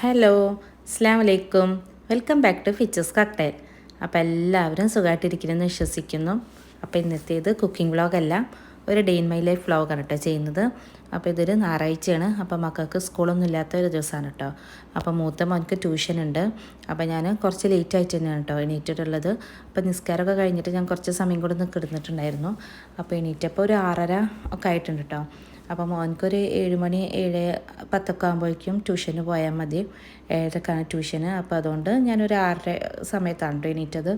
Hello അസ്സാം വലൈക്കും welcome back to features cocktail അപ്പോൾ എല്ലാവരും സുഖമായിട്ടിരിക്കുന്നെന്ന് വിശ്വസിക്കുന്നു. അപ്പോൾ ഇന്നത്തേത് കുക്കിംഗ് വ്ളോഗല്ല ഒരു ഡേ ഇൻ മൈ ലൈഫ് വ്ളോഗാണ് കേട്ടോ ചെയ്യുന്നത്. അപ്പോൾ ഇതൊരു ഞായറാഴ്ചയാണ് അപ്പോൾ മക്കൾക്ക് സ്കൂളൊന്നും ഇല്ലാത്ത ഒരു ദിവസമാണ് കേട്ടോ അപ്പോൾ മൂത്ത മോനക്ക് ട്യൂഷൻ ഉണ്ട്. അപ്പോൾ ഞാൻ കുറച്ച് ലേറ്റ് ആയിട്ട് തന്നെയാണ് കേട്ടോ എണീറ്റിട്ടുള്ളത്. അപ്പോൾ നിസ്കാരമൊക്കെ കഴിഞ്ഞിട്ട് ഞാൻ കുറച്ച് സമയം കൂടെ ഒന്ന് കിടന്നിട്ടുണ്ടായിരുന്നു. അപ്പോൾ എണീറ്റപ്പോൾ ഒരു ആറര ഒക്കെ ആയിട്ടുണ്ട് കേട്ടോ അപ്പോൾ മോനക്കൊരു ഏഴ് മണി ഏഴ് പത്തൊക്കെ ആകുമ്പോഴേക്കും ട്യൂഷന് പോയാൽ മതി. ഏഴരക്കാണ് ട്യൂഷന്. അപ്പോൾ അതുകൊണ്ട് ഞാനൊരു ആറര സമയത്താണ് എണീറ്റത്.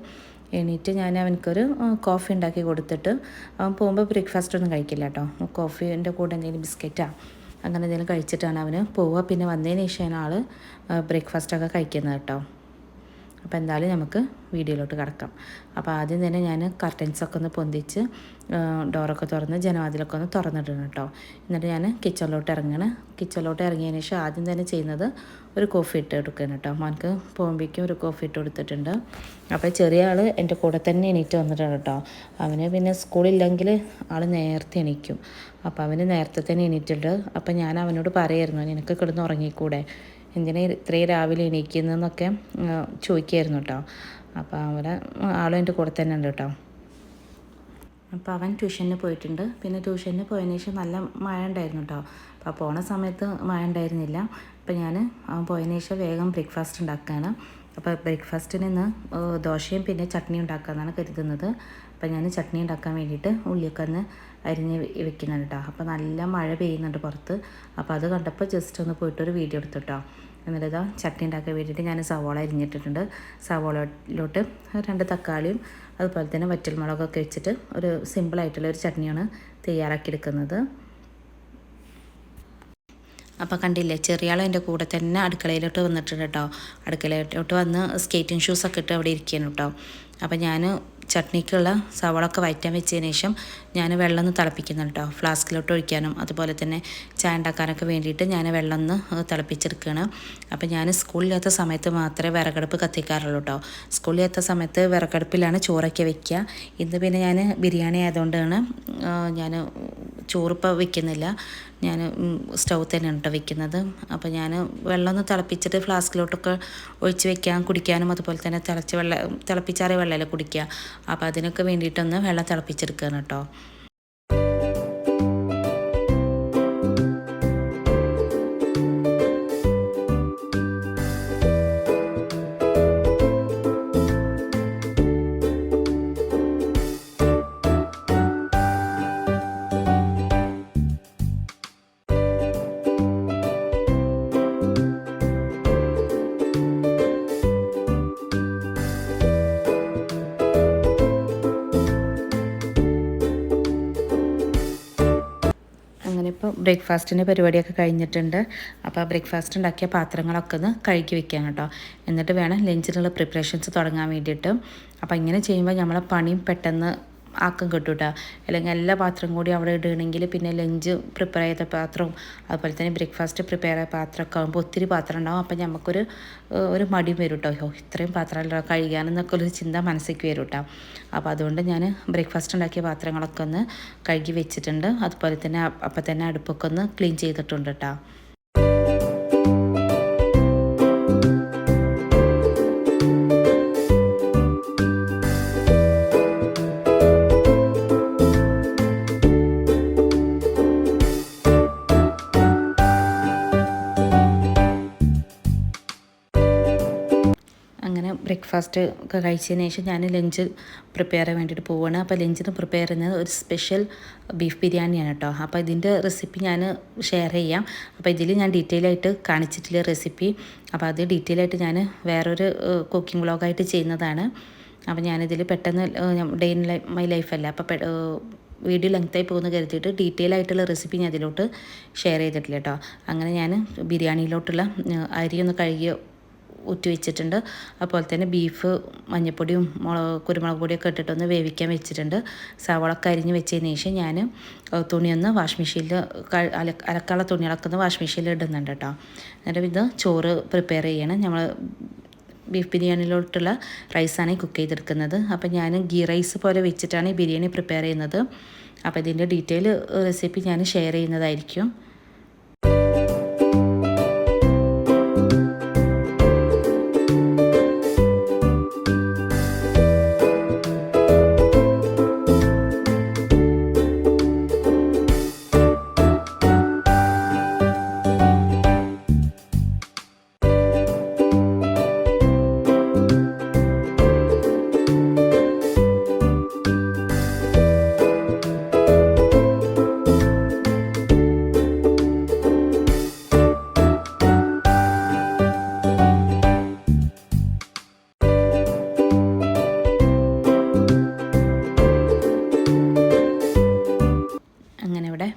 എണീറ്റ് ഞാൻ അവനക്കൊരു കോഫി ഉണ്ടാക്കി കൊടുത്തിട്ട് അവൻ പോകുമ്പോൾ ബ്രേക്ക്ഫാസ്റ്റ് ഒന്നും കഴിക്കില്ല കേട്ടോ കോഫീന്റെ കൂടെ എന്തെങ്കിലും ബിസ്ക്കറ്റാ അങ്ങനെ എന്തെങ്കിലും കഴിച്ചിട്ടാണ് അവന് പോവുക. പിന്നെ വന്നതിന് ശേഷമാണ് ആൾ ബ്രേക്ക്ഫാസ്റ്റൊക്കെ കഴിക്കുന്നത് കേട്ടോ അപ്പോൾ എന്തായാലും നമുക്ക് വീഡിയോയിലോട്ട് കിടക്കാം. അപ്പോൾ ആദ്യം തന്നെ ഞാൻ കർട്ടൻസൊക്കെ ഒന്ന് പൊന്തിച്ച് ഡോറൊക്കെ തുറന്ന് ജനവാതിലൊക്കെ ഒന്ന് തുറന്നിടണം കേട്ടോ. എന്നിട്ട് ഞാൻ കിച്ചണിലോട്ട് ഇറങ്ങണം. കിച്ചണിലോട്ട് ഇറങ്ങിയതിന് ശേഷം ആദ്യം തന്നെ ചെയ്യുന്നത് ഒരു കോഫി ഇട്ട് എടുക്കണം കേട്ടോ. മോനക്ക് പോകുമ്പോഴേക്കും ഒരു കോഫി ഇട്ട് കൊടുത്തിട്ടുണ്ട്. അപ്പോൾ ചെറിയ ആൾ എന്റെ കൂടെ തന്നെ എണീറ്റ് വന്നിട്ടുണ്ട് കേട്ടോ. അവന് പിന്നെ സ്കൂളില്ലെങ്കിൽ ആൾ നേരത്തെ എണീക്കും. അപ്പോൾ അവന് നേരത്തെ തന്നെ എണീറ്റിട്ടുണ്ട്. അപ്പോൾ ഞാൻ അവനോട് പറയായിരുന്നു നിനക്ക് കിടന്ന് ഉറങ്ങിക്കൂടെ? എന്തിനാ ഇത്രയും രാവിലെ എണീക്കുന്നതെന്നൊക്കെ ചോദിക്കായിരുന്നു കേട്ടോ. അപ്പോൾ അവരെ ആളും എന്റെ കൂടെ തന്നെ ഉണ്ട് കേട്ടോ. അപ്പോൾ അവൻ ട്യൂഷന് പോയിട്ടുണ്ട്. പിന്നെ ട്യൂഷന് പോയതിന് ശേഷം നല്ല മഴ ഉണ്ടായിരുന്നു കേട്ടോ. അപ്പോൾ പോണ സമയത്ത് മഴ ഉണ്ടായിരുന്നില്ല. അപ്പോൾ ഞാൻ അവൻ പോയതിന് ശേഷം വേഗം ബ്രേക്ക്ഫാസ്റ്റ് ഉണ്ടാക്കുകയാണ്. അപ്പോൾ ബ്രേക്ക്ഫാസ്റ്റിന് ഇന്ന് ദോശയും പിന്നെ ചട്നി ഉണ്ടാക്കാമെന്നാണ് കരുതുന്നത്. അപ്പോൾ ഞാൻ ചട്നി ഉണ്ടാക്കാൻ വേണ്ടിയിട്ട് ഉള്ളിയൊക്കെ ഒന്ന് അരിഞ്ഞ് വെക്കുന്നുണ്ട് കേട്ടോ. അപ്പോൾ നല്ല മഴ പെയ്യുന്നുണ്ട് പുറത്ത്. അപ്പോൾ അത് കണ്ടപ്പോൾ ജസ്റ്റ് ഒന്ന് പോയിട്ട് ഒരു വീഡിയോ എടുത്തിട്ടോ എന്നിട്ട് ഇതാ ചട്നി ഉണ്ടാക്കാൻ വേണ്ടിയിട്ട് ഞാൻ സവോള അരിഞ്ഞിട്ടിട്ടുണ്ട്. സവോളയിലോട്ട് രണ്ട് തക്കാളിയും അതുപോലെ തന്നെ വറ്റൽമുളകൊക്കെ വെച്ചിട്ട് ഒരു സിമ്പിളായിട്ടുള്ള ഒരു ചട്നിയാണ് തയ്യാറാക്കിയെടുക്കുന്നത്. അപ്പോൾ കണ്ടില്ലേ ചെറിയ എന്റെ കൂടെ തന്നെ അടുക്കളയിലോട്ട് വന്നിട്ടുണ്ട് കേട്ടോ അടുക്കളയിലോട്ട് വന്ന് സ്കേറ്റിംഗ് ഷൂസൊക്കെ ഇട്ട് അവിടെ ഇരിക്കുകയാണ് കേട്ടോ അപ്പോൾ ഞാൻ ചട്നിക്കുള്ള സവാളൊക്കെ വയറ്റാൻ വെച്ചതിന് ശേഷം ഞാൻ വെള്ളം ഒന്ന് തിളപ്പിക്കുന്നുണ്ട് കേട്ടോ. ഫ്ലാസ്കിലോട്ട് ഒഴിക്കാനും അതുപോലെ തന്നെ ചായ ഉണ്ടാക്കാനൊക്കെ വേണ്ടിയിട്ട് ഞാൻ വെള്ളം ഒന്ന് തിളപ്പിച്ചെടുക്കുകയാണ്. അപ്പോൾ ഞാൻ സ്കൂളില്ലാത്ത സമയത്ത് മാത്രമേ വിറകടുപ്പ് കത്തിക്കാറുള്ളൂ കേട്ടോ. സ്കൂളില്ലാത്ത സമയത്ത് വിറകടുപ്പിലാണ് ചോറൊക്കെ വെക്കുക. ഇന്ന് പിന്നെ ഞാൻ ബിരിയാണി ആയതുകൊണ്ടാണ് ഞാൻ ചോറിപ്പോൾ വെക്കുന്നില്ല. ഞാൻ സ്റ്റൗ തന്നെയാണ് കേട്ടോ വെക്കുന്നത്. അപ്പോൾ ഞാൻ വെള്ളം ഒന്ന് തിളപ്പിച്ചിട്ട് ഫ്ലാസ്കിലോട്ടൊക്കെ ഒഴിച്ച് വെക്കാൻ കുടിക്കാനും അതുപോലെ തന്നെ തിളച്ച് വെള്ളം തിളപ്പിച്ചാറിയ വെള്ളമല്ലേ കുടിക്കുക. അപ്പോൾ അതിനൊക്കെ വേണ്ടിയിട്ടൊന്ന് വെള്ളം തിളപ്പിച്ചെടുക്കുകയാണ് കേട്ടോ. ബ്രേക്ക്ഫാസ്റ്റിന്റെ പരിപാടിയൊക്കെ കഴിഞ്ഞിട്ടുണ്ട്. അപ്പോൾ ബ്രേക്ക്ഫാസ്റ്റ് ഉണ്ടാക്കിയ പാത്രങ്ങളൊക്കെ ഒന്ന് കഴുകി വെക്കാൻ കേട്ടോ. എന്നിട്ട് വേണം ലഞ്ചിനുള്ള പ്രിപ്പറേഷൻസ് തുടങ്ങാൻ വേണ്ടിയിട്ട്. അപ്പോൾ ഇങ്ങനെ ചെയ്യുമ്പോൾ നമ്മളെ പണിയും പെട്ടെന്ന് ആക്കം കിട്ടും കേട്ടോ അല്ലെങ്കിൽ എല്ലാ പാത്രം കൂടി അവിടെ ഇടുകയാണെങ്കിൽ പിന്നെ ലഞ്ച് പ്രിപ്പയർ ചെയ്ത പാത്രവും അതുപോലെ തന്നെ ബ്രേക്ക്ഫാസ്റ്റ് പ്രിപ്പയർ ചെയ്ത പാത്രമൊക്കെ ആകുമ്പോൾ ഒത്തിരി പാത്രം ഉണ്ടാവും. അപ്പം നമുക്കൊരു ഒരു മടി വരും കേട്ടോ ഇത്രയും പാത്രമല്ലോ കഴുകാനെന്നൊക്കെ ഒരു ചിന്ത മനസ്സിലേക്ക് വരും കേട്ടോ അപ്പോൾ അതുകൊണ്ട് ഞാൻ ബ്രേക്ക്ഫാസ്റ്റ് ഉണ്ടാക്കിയ പാത്രങ്ങളൊക്കെ ഒന്ന് കഴുകി വെച്ചിട്ടുണ്ട്. അതുപോലെ തന്നെ അപ്പം തന്നെ അടുപ്പൊക്കെ ഒന്ന് ക്ലീൻ ചെയ്തിട്ടുണ്ട് കേട്ടോ ബ്രേക്ക്ഫാസ്റ്റ് ഒക്കെ കഴിച്ചതിന് ശേഷം ഞാൻ ലഞ്ച് പ്രിപ്പയർ ചെയ്യാൻ വേണ്ടിയിട്ട് പോവുകയാണ് അപ്പോൾ ലഞ്ചിന് പ്രിപ്പയർ ചെയ്യുന്നത് ഒരു സ്പെഷ്യൽ ബീഫ് ബിരിയാണിയാണ് കേട്ടോ. അപ്പോൾ ഇതിന്റെ റെസിപ്പി ഞാൻ ഷെയർ ചെയ്യാം. അപ്പോൾ ഇതിൽ ഞാൻ ഡീറ്റെയിൽ ആയിട്ട് കാണിച്ചിട്ടില്ല റെസിപ്പി അപ്പോൾ അത് ഡീറ്റെയിൽ ആയിട്ട് ഞാൻ വേറൊരു കുക്കിംഗ് വ്ളോഗായിട്ട് ചെയ്യുന്നതാണ്. അപ്പോൾ ഞാനിതിൽ പെട്ടെന്ന് ഡേ ഇൻ മൈ ലൈഫല്ല അപ്പോൾ വീഡിയോ ലെങ്തായി പോകുന്ന കരുതിയിട്ട് ഡീറ്റെയിൽ ആയിട്ടുള്ള റെസിപ്പി ഞാൻ അതിലോട്ട് ഷെയർ ചെയ്തിട്ടില്ല കേട്ടോ. അങ്ങനെ ഞാൻ ബിരിയാണിയിലോട്ടുള്ള അരിയൊന്ന് ഒന്ന് കഴുകി ഊറ്റി വെച്ചിട്ടുണ്ട് അതുപോലെ തന്നെ ബീഫ് മഞ്ഞൾപ്പൊടിയും മുളക് കുരുമുളക് പൊടിയൊക്കെ ഇട്ടിട്ടൊന്ന് വേവിക്കാൻ വെച്ചിട്ടുണ്ട്. സവാളൊക്കെ അരിഞ്ഞ് വെച്ചതിന് ശേഷം ഞാൻ തുണിയൊന്ന് വാഷ് മെഷീനിൽ അല അലക്കാനുള്ള തുണികളൊക്കെ ഒന്ന് വാഷ് മെഷീനിൽ ഇടുന്നുണ്ട് കേട്ടോ. എന്നിട്ട് ഇത് ചോറ് പ്രിപ്പയർ ചെയ്യണം. നമ്മൾ ബീഫ് ബിരിയാണിയിലോട്ടുള്ള റൈസാണ് കുക്ക് ചെയ്തെടുക്കുന്നത്. അപ്പോൾ ഞാൻ ഗീ റൈസ് പോലെ വെച്ചിട്ടാണ് ഈ ബിരിയാണി പ്രിപ്പയർ ചെയ്യുന്നത്. അപ്പോൾ ഇതിന്റെ ഡീറ്റെയിൽ റെസിപ്പി ഞാൻ ഷെയർ ചെയ്യുന്നതായിരിക്കും.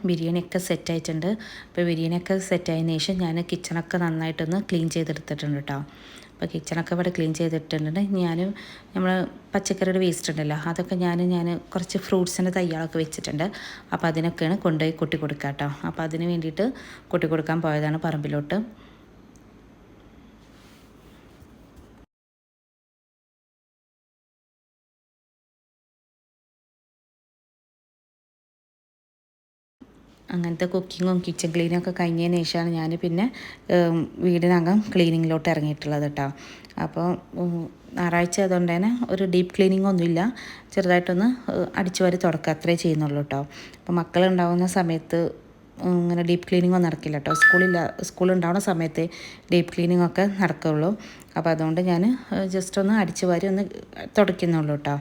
ബിരിയാണിയൊക്കെ സെറ്റായിട്ടുണ്ട് അപ്പോൾ ബിരിയാണിയൊക്കെ സെറ്റ് ആയതിനു ശേഷം ഞാൻ കിച്ചണൊക്കെ നന്നായിട്ടൊന്ന് ക്ലീൻ ചെയ്തെടുത്തിട്ടുണ്ട് കേട്ടോ അപ്പോൾ കിച്ചണൊക്കെ ഇവിടെ ക്ലീൻ ചെയ്തിട്ടുണ്ട്. ഞാൻ നമ്മൾ പച്ചക്കറിയുടെ വേസ്റ്റ് ഉണ്ടല്ലോ അതൊക്കെ ഞാൻ ഞാൻ കുറച്ച് ഫ്രൂട്ട്സിന്റെ തയ്യാളൊക്കെ വെച്ചിട്ടുണ്ട്. അപ്പോൾ അതിനൊക്കെയാണ് കൊണ്ടുപോയി കൊട്ടി കൊടുക്കുക കേട്ടോ അപ്പോൾ അതിന് വേണ്ടിയിട്ട് കൊട്ടി കൊടുക്കാൻ പോയതാണ് പറമ്പിലോട്ട്. അങ്ങനത്തെ കുക്കിങ്ങും കിച്ചൺ ക്ലീനും ഒക്കെ കഴിഞ്ഞതിന് ശേഷമാണ് ഞാൻ പിന്നെ വീടിനകം ക്ലീനിങ്ങിലോട്ട് ഇറങ്ങിയിട്ടുള്ളത് കേട്ടോ അപ്പോൾ ഞായറാഴ്ച ആയതുകൊണ്ട് തന്നെ ഒരു ഡീപ്പ് ക്ലീനിങ് ഒന്നുമില്ല. ചെറുതായിട്ടൊന്ന് അടിച്ചു വാരി തുടക്കം അത്രേ ചെയ്യുന്നുള്ളൂ കേട്ടോ അപ്പോൾ മക്കളുണ്ടാവുന്ന സമയത്ത് ഇങ്ങനെ ഡീപ്പ് ക്ലീനിങ് ഒന്നും നടക്കില്ല കേട്ടോ സ്കൂളില്ല സ്കൂൾ ഉണ്ടാവുന്ന സമയത്ത് ഡീപ്പ് ക്ലീനിങ് ഒക്കെ നടക്കുകയുള്ളൂ അപ്പോൾ അതുകൊണ്ട് ഞാൻ ജസ്റ്റ് ഒന്ന് അടിച്ചു വാരി ഒന്ന് തുടയ്ക്കുന്നുള്ളൂ കേട്ടോ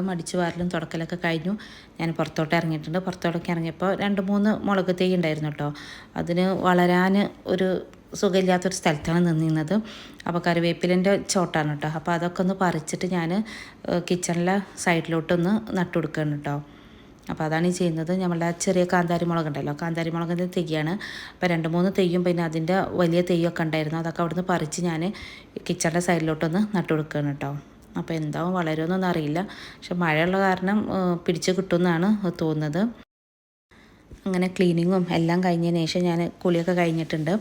അങ്ങനെ അടിച്ചു വാരലും തുടക്കലൊക്കെ കഴിഞ്ഞു. ഞാൻ പുറത്തോട്ട് ഇറങ്ങിയിട്ടുണ്ട്. പുറത്തോട്ടൊക്കെ ഇറങ്ങിയപ്പോൾ രണ്ട് മൂന്ന് മുളക് തൈ ഉണ്ടായിരുന്നു കേട്ടോ അതിന് വളരാൻ ഒരു സുഖമില്ലാത്തൊരു സ്ഥലത്താണ് നിന്നിരുന്നത്. അപ്പോൾ കറിവേപ്പിലിന്റെ ചോട്ടാണ് കേട്ടോ അപ്പോൾ അതൊക്കെ ഒന്ന് പറിച്ചിട്ട് ഞാൻ കിച്ചണിലെ സൈഡിലോട്ടൊന്ന് നട്ടു കൊടുക്കുകയാണ് കേട്ടോ അപ്പോൾ അതാണ് ഈ ചെയ്യുന്നത്. നമ്മളുടെ ചെറിയ കാന്താരി മുളക് ഉണ്ടല്ലോ. കാന്താരി മുളകിന്റെ തെയ്യാണ് അപ്പോൾ രണ്ട് മൂന്ന് തെയ്യും പിന്നെ അതിന്റെ വലിയ തെയ്യൊക്കെ ഉണ്ടായിരുന്നു. അതൊക്കെ അവിടുന്ന് പറിച്ച് ഞാൻ കിച്ചണിന്റെ സൈഡിലോട്ടൊന്ന് നട്ടു കൊടുക്കുകയാണ് കേട്ടോ അപ്പോൾ എന്താവും വളരുമെന്നൊന്നും അറിയില്ല. പക്ഷെ മഴയുള്ള കാരണം പിടിച്ച് കിട്ടുമെന്നാണ് തോന്നുന്നത്. അങ്ങനെ ക്ലീനിങ്ങും എല്ലാം കഴിഞ്ഞതിന് ശേഷം ഞാൻ കുളിയൊക്കെ കഴിഞ്ഞിട്ടുണ്ട്.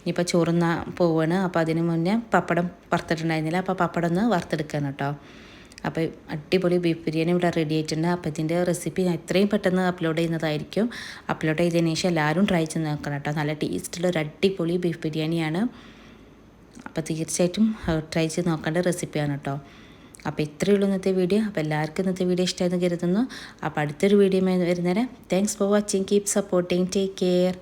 ഇനിയിപ്പോൾ ചോറുന്ന പോവാണ്. അപ്പോൾ അതിന് മുന്നേ പപ്പടം വറുത്തിട്ടുണ്ടായിരുന്നില്ല. അപ്പോൾ പപ്പടം ഒന്ന് വറുത്തെടുക്കാൻ കേട്ടോ. അപ്പോൾ അടിപൊളി ബീഫ് ബിരിയാണി ഇവിടെ റെഡി ആയിട്ടുണ്ട്. അപ്പോൾ ഇതിന്റെ റെസിപ്പി ഞാൻ എത്രയും പെട്ടെന്ന് അപ്ലോഡ് ചെയ്യുന്നതായിരിക്കും. അപ്ലോഡ് ചെയ്തതിന് ശേഷം എല്ലാവരും ട്രൈ ചെയ്ത് നോക്കണം കേട്ടോ. നല്ല ടേസ്റ്റുള്ള ഒരു അടിപൊളി ബീഫ് ബിരിയാണിയാണ്. അപ്പോൾ തീർച്ചയായിട്ടും ട്രൈ ചെയ്ത് നോക്കേണ്ട റെസിപ്പിയാണ് കേട്ടോ. അപ്പോൾ ഇത്രയേ ഉള്ളൂ ഇന്നത്തെ വീഡിയോ. അപ്പോൾ എല്ലാവർക്കും ഇന്നത്തെ വീഡിയോ ഇഷ്ടമായെന്ന് കരുതുന്നു. അപ്പോൾ അടുത്തൊരു video വരുന്നേരം thanks for watching keep supporting take care